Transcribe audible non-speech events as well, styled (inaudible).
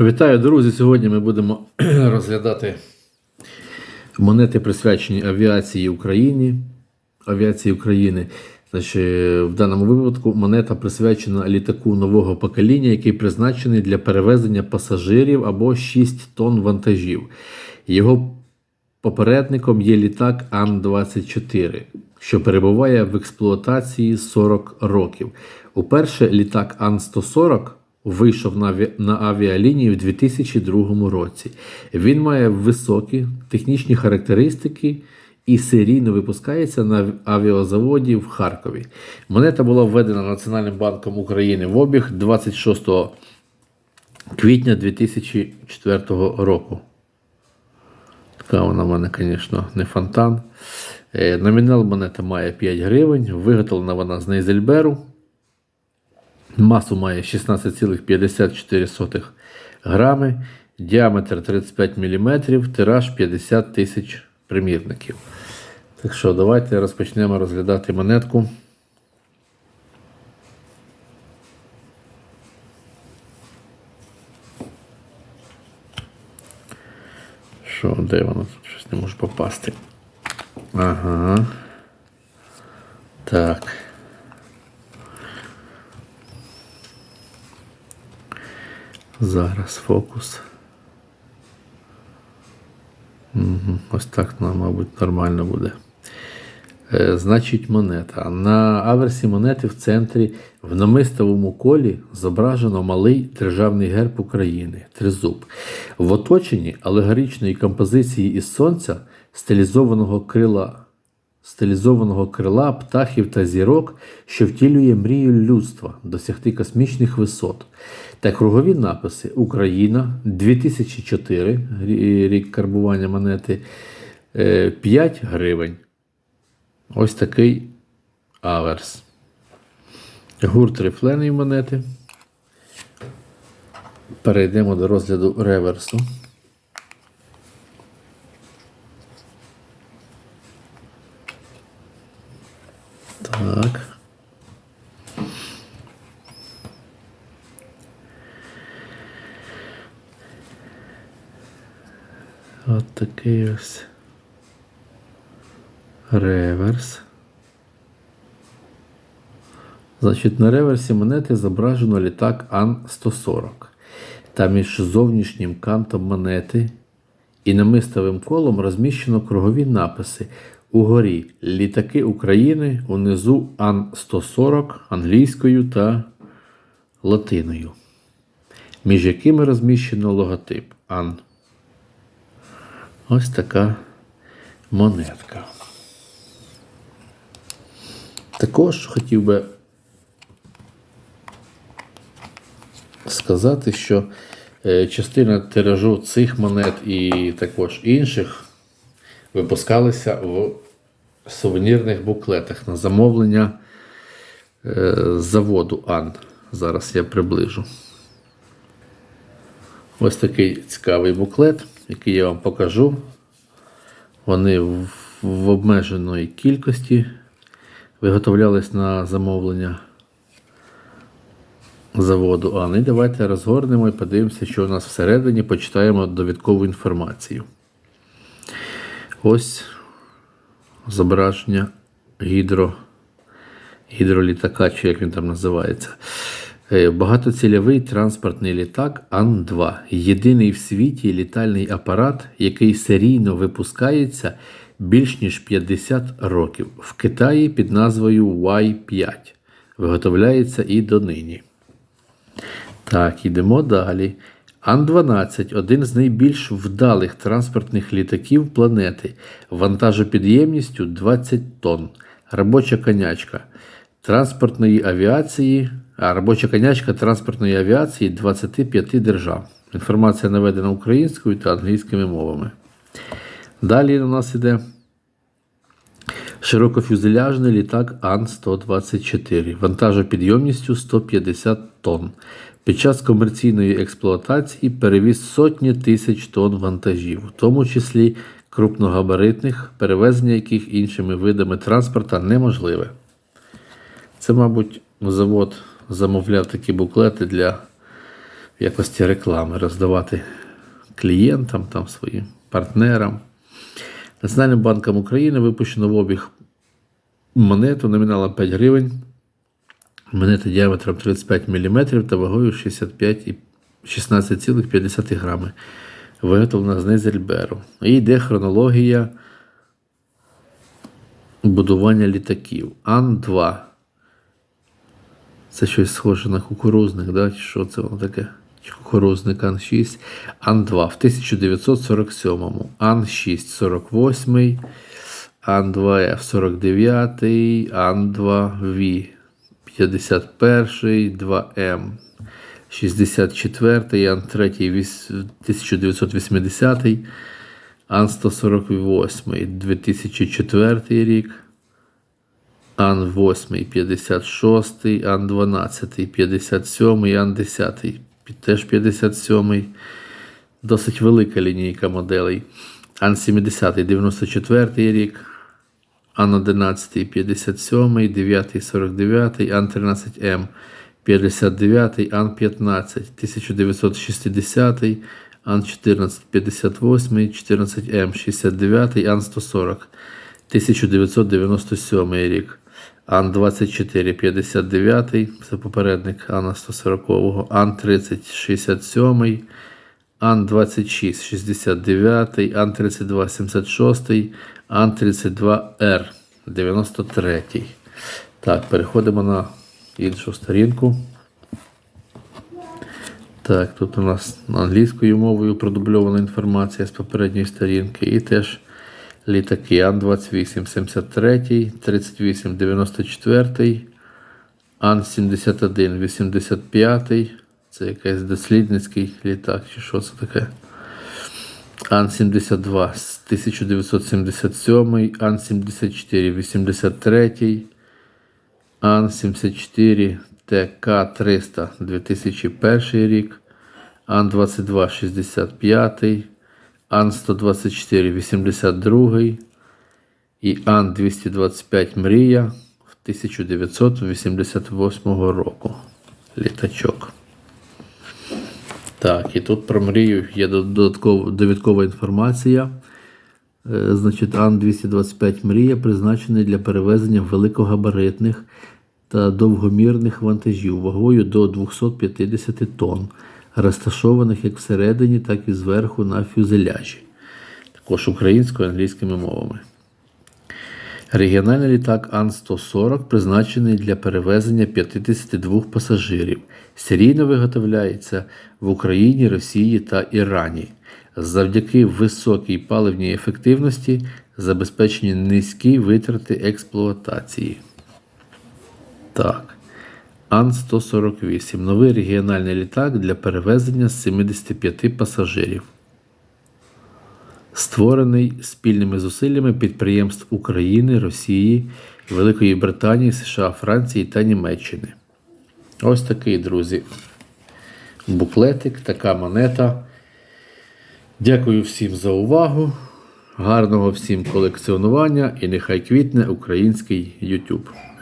Вітаю, друзі! Сьогодні ми будемо (clears throat) розглядати монети, присвячені авіації Україні. Авіації України. Значить, в даному випадку монета присвячена літаку нового покоління, який призначений для перевезення пасажирів або 6 тонн вантажів. Його попередником є літак Ан-24, що перебуває в експлуатації 40 років. Уперше літак Ан-140 вийшов на, на авіалінії в 2002 році. Він має високі технічні характеристики і серійно випускається на авіазаводі в Харкові. Монета була введена Національним банком України в обіг 26 квітня 2004 року. Така вона в мене, звісно, не фонтан. Е, Номінал монети має 5 гривень. Виготовлена вона з Нейзельберу. Масу має 16,54 грами, діаметр 35 мм, тираж 50 тисяч примірників. Так що, давайте розпочнемо розглядати монетку. Що, де воно тут? Щось не можу попасти. Ага. Так. Зараз фокус. Угу. Ось так, ну, мабуть, нормально буде. Е, значить, монета. На аверсі монети в центрі в намистовому колі зображено малий державний герб України тризуб. В оточенні алегоричної композиції із сонця стилізованого крила стилізованого крила, птахів та зірок, що втілює мрію людства досягти космічних висот. Та кругові написи Україна 2004, рік карбування монети, е, 5 гривень. Ось такий аверс. Гурт рифленої монети. Перейдемо до розгляду реверсу. Так. От такий ось реверс. Значить, на реверсі монети зображено літак Ан-140. Та між зовнішнім кантом монети і намистовим колом розміщено кругові написи. Угорі літаки України, унизу Ан-140 англійською та латиною, між якими розміщено логотип Ан. Ось така монетка. Також хотів би сказати, що е, частина тиражу цих монет і також інших випускалися в сувенірних буклетах на замовлення е, заводу Ан. Зараз я приближу. Ось такий цікавий буклет, який я вам покажу. Вони в, обмеженої кількості виготовлялись на замовлення заводу Ан. І давайте розгорнемо і подивимося, що у нас всередині, почитаємо довідкову інформацію. Ось зображення гідро, гідролітака, чи як він там називається. Е, Багатоцільовий транспортний літак Ан-2. Єдиний в світі літальний апарат, який серійно випускається більш ніж 50 років. В Китаї під назвою Y5. Виготовляється і донині. Так, йдемо далі. Ан-12 один з найбільш вдалих транспортних літаків планети, вантажопідємністю 20 тонн. Робоча конячка транспортної авіації, робоча конячка транспортної авіації 25 держав. Інформація наведена українською та англійськими мовами. Далі у нас іде широкофюзеляжний літак Ан-124, вантажопідйомністю 150 тонн. Під час комерційної експлуатації перевіз сотні тисяч тонн вантажів, в тому числі крупногабаритних, перевезення яких іншими видами транспорта неможливе. Це, мабуть, завод замовляв такі буклети для якості реклами роздавати клієнтам, там, своїм партнерам. Національним банком України випущено в обіг монету номіналом 5 гривень. Монета діаметром 35 мм та вагою 65 і 16,5 грами. Виготовлена з Незельберу. І йде хронологія будування літаків. Ан-2. Це щось схоже на кукурузник, да? Що це воно таке? Кукурузник Ан-6. Ан-2 в 1947-му. Ан-6 48 Ан-2Ф 49 Ан-2В 51 2М 64 Ан-3 1980 Ан-148 2004 рік Ан-8 56, Ан-12 57, Ан-10 теж 57. Досить велика лінійка моделей. Ан-70 94 рік, Ан-11 57, 9 49, Ан-13М 59, Ан-15 1960, Ан-14 58, 14М 69, Ан-140 1997 рік. Ан-24 59, це попередник Ана-140, Ан-30 67, Ан-26 69, Ан-32 76, Ан-32Р 93. Так, переходимо на іншу сторінку. Так, тут у нас англійською мовою продубльована інформація з попередньої сторінки. І теж літаки Ан-28 73, 38 94, Ан-71 85. Це якийсь дослідницький літак, чи що це таке? Ан-72 з 1977, Ан-74 83, Ан-74 ТК-300 2001 рік, Ан-22 65, Ан-124 82 і Ан-225 Мрія в 1988 року. Літачок. Так, і тут про мрію є довідкова інформація. Е, Значить, Ан-225 Мрія призначений для перевезення великогабаритних та довгомірних вантажів вагою до 250 тонн, розташованих як всередині, так і зверху на фюзеляжі, також українською і англійськими мовами. Регіональний літак Ан-140 призначений для перевезення 52 пасажирів. Серійно виготовляється в Україні, Росії та Ірані. Завдяки високій паливній ефективності забезпечені низькі витрати експлуатації. Так. Ан-148. Новий регіональний літак для перевезення 75 пасажирів. Створений спільними зусиллями підприємств України, Росії, Великої Британії, США, Франції та Німеччини. Ось такий, друзі, буклетик, така монета. Дякую всім за увагу. Гарного всім колекціонування і нехай квітне український YouTube.